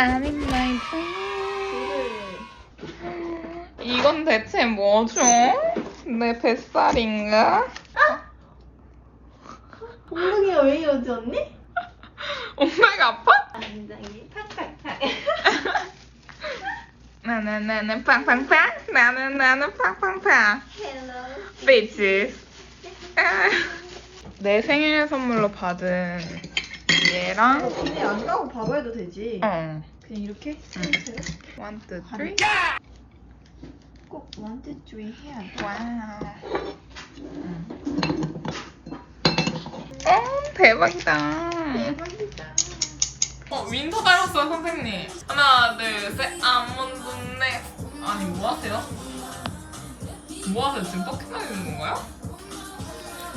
I'm in my dream. 이건 대체 뭐죠? 내 뱃살인가? 엉덩이가 왜 이러지 언니? 엉덩이가 아파? 굉장히 팍팍팍. 나는 나는 팡팡팡 나는 나는 팡팡팡 헬로. bitches 아. 내 생일 선물로 받은 얘랑 근데 안 까고 봐봐도 되지. 어. 그냥 이렇게? one two three. 꼭 원투 쓰리 해야 돼. 와우 어 대박이다. 대박이다. 어 윈터 닮았어요 선생님. 하나 둘셋. 아몬드 네. 아니 뭐 하세요? 뭐 하세요? 지금 버킷 날리는 건가요?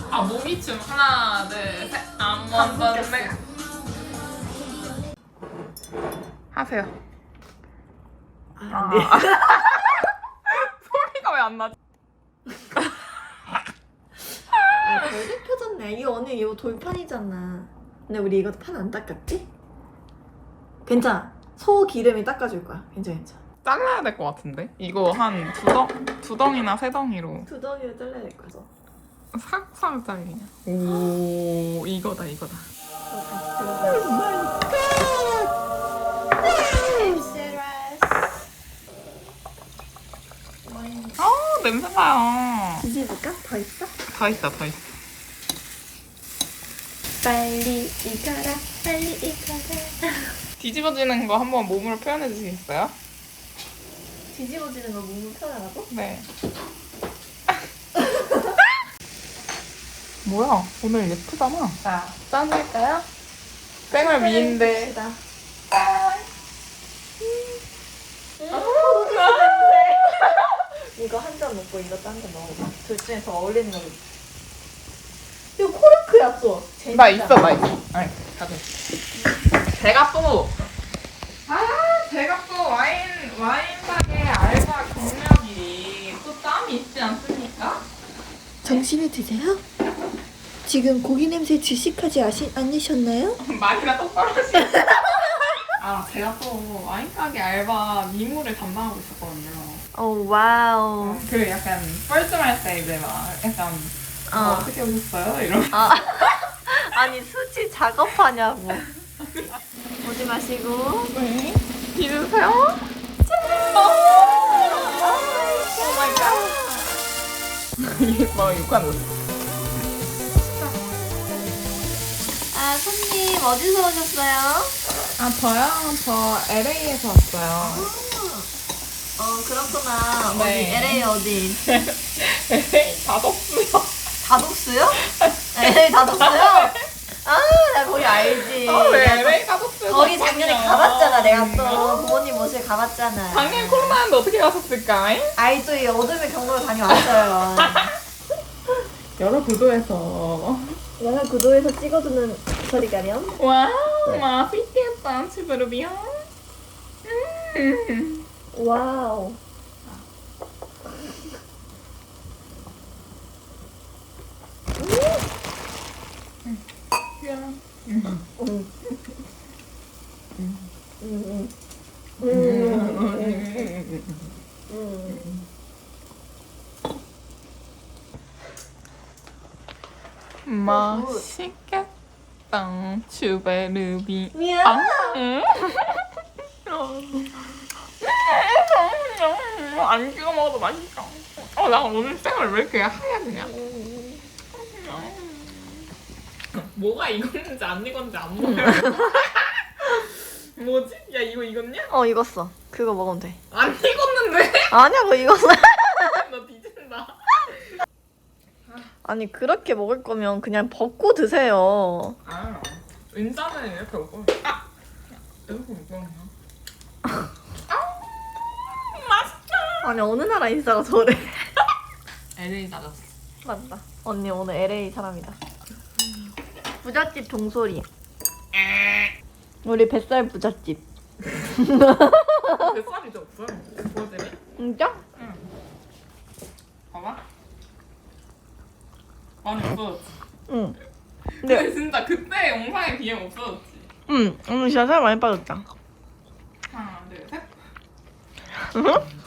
아 모미춤 하나 둘셋. 아몬드 네 하세요 아, 아. 소리가 왜 안 나지? 아, 벌써 펴졌네. 이거 언니 이거 돌판이잖아. 근데 우리 이거 판 안 닦았지? 괜찮아. 소 기름이 닦아줄 거야. 괜찮아, 괜찮아. 잘라야 될 것 같은데? 이거 한 두 덩, 두 덩이나 세 덩이로 두 덩이를 잘라야 될 거죠. 싹싹 잘리냐 오 이거다 이거다 아 냄새 나요 뒤집을까? 더 있어? 더 있어 더 있어 빨리 익어라, 빨리 익어라. 뒤집어지는 거 한번 몸으로 표현해 주시겠어요? 뒤집어지는 거 몸을 편하라고? 네 뭐야 오늘 예쁘잖아 자 짠할까요? 땡을 미인데 잔 먹고 이거 딴잔 먹어봐. 둘 중에 더 어울리는 거. 이거 코르크야 또. 나 있어 나 있어 아니 가져 제가 또 아, 제가 또 와인 와인 가게 알바 경력이 또 땀이 있지 않습니까? 정신이 드세요? 지금 고기 냄새 지식하지 아시, 않으셨나요? 말이나 똑바로 하시. 아, 제가 또 와인 가게 알바 미모를 담당하고 있었거든요. 오 와우. 그 약간 뻘쭘할 때 이제 막 약간 어. 어. 어떻게 오셨어요? 이런. 아, 아니 수치 작업하냐고. 오지 마시고. 네. 비주세요. 오 마이 갓. 막 욕하는 거. 아 손님 어디서 오셨어요? 아, 저요? 저 LA에서 왔어요. 어 그렇구나. 네. 어디 LA 어디? LA 다덕수요. 다독스요? LA 다독스요? 아 나 거기 알지. 아, 왜 내가 LA 다덕수? 거기 작년에 가봤잖아 내가 또 부모님 모시고 가봤잖아. 작년 코로나인데 어떻게 가셨을까? 아이 또이 어둠의 경로를 다녀왔어요. 여러 구도에서 영화 구도에서 찍어두는 소리가렴. 와우 맛있겠다 치브르비야 음. 와우. 음. 음. 맛있겠다 추베르비 미안. 아, 응? 안 찍어 먹어도 맛있어 어, 나 오늘 생얼 왜 이렇게 하얗냐 뭐가 익었는지 안 익었는지 안 보여 뭐지? 야 이거 익었냐? 어 익었어. 그거 먹으면 돼. 안 익었는데? 아니야 그거 익었어. 너 뒤진다 아니 그렇게 먹을 거면 그냥 벗고 드세요. 아, 은자는 이렇게 아! 이렇게 먹거든요 아! 맛있다 아니 어느 나라 인싸가 저래. LA 나갔어 맞다. 언니 오늘 LA 사람이다. 부잣집 종소리. 우리 뱃살 부잣집. 뱃살이 좀 없어요 보여드려? 진짜? 응 봐봐 많이 없어졌지. 응. 근데 근데 진짜 그때 영상에 비해 없어졌지. 응. 오늘 진짜 살 많이 빠졌다. 하나, 둘, 네, 셋. 응?